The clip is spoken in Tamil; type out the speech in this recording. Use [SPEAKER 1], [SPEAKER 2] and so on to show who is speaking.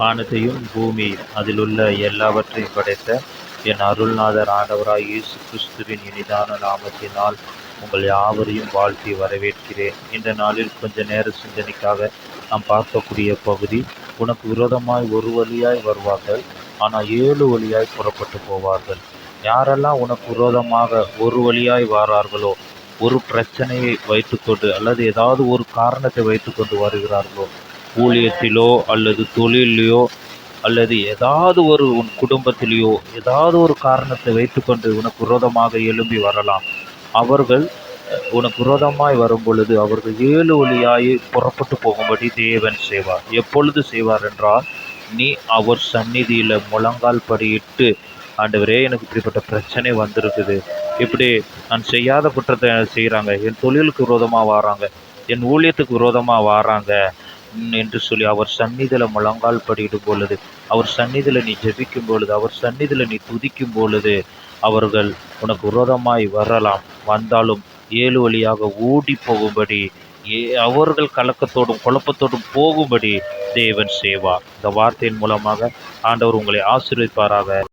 [SPEAKER 1] வானத்தையும் பூமி அதிலுள்ள எல்லாவற்றையும் படைத்த என் அருள்நாதர் ஆண்டவராய் இயேசு கிறிஸ்துவின் இனிதான நாமத்தினால் உங்கள் யாவரையும் வாழ்த்தி வரவேற்கிறேன். இந்த நாளில் கொஞ்ச நேர சிந்தனைக்காக நாம் பார்க்கக்கூடிய பகுதி உனக்கு விரோதமாய் ஒரு வழியாய் வருவார்கள் ஆனால் ஏழு வழியாய் புறப்பட்டு போவார்கள். யாரெல்லாம் உனக்கு விரோதமாக ஒரு வழியாய் வாரார்களோ ஒரு பிரச்சனையை வைத்துக்கொண்டு அல்லது ஏதாவது ஒரு காரணத்தை வைத்துக்கொண்டு வருகிறார்களோ ஊழியத்திலோ அல்லது தொழிலையோ அல்லது ஏதாவது ஒரு உன் குடும்பத்திலேயோ ஏதாவது ஒரு காரணத்தை வைத்துக்கொண்டு உனக்கு விரோதமாக எழும்பி வரலாம். அவர்கள் உனக்கு விரோதமாய் வரும் பொழுது அவர்கள் ஏழு வழியாய் புறப்பட்டு போகும்படி தேவன் செய்வார். எப்பொழுது செய்வார் என்றால் நீ அவர் சந்நிதியில் முழங்கால் படியிட்டு ஆண்டவரே எனக்கு இப்படிப்பட்ட பிரச்சனை வந்திருக்குது. இப்படி நான் செய்யாத குற்றத்தை செய்கிறாங்க என் தொழிலுக்கு விரோதமாக வராங்க. என் ஊழியத்துக்கு விரோதமாக வராங்க. என்று சொல்லி அவர் சந்நிதியில் முழங்கால் படியிடும் பொழுது அவர் சந்நிதியில் நீ ஜெபிக்கும் பொழுது அவர் சந்நிதியில் நீ துதிக்கும் பொழுது அவர்கள் உனக்கு விரோதமாய் வரலாம். வந்தாலும் ஏழு வழியாக ஓடி போகும்படி ஏ அவர்கள் கலக்கத்தோடும் குழப்பத்தோடும் போகும்படி தேவன் செய்வார் இந்த வார்த்தையின் மூலமாக ஆண்டவர் உங்களை ஆசீர்விப்பாராக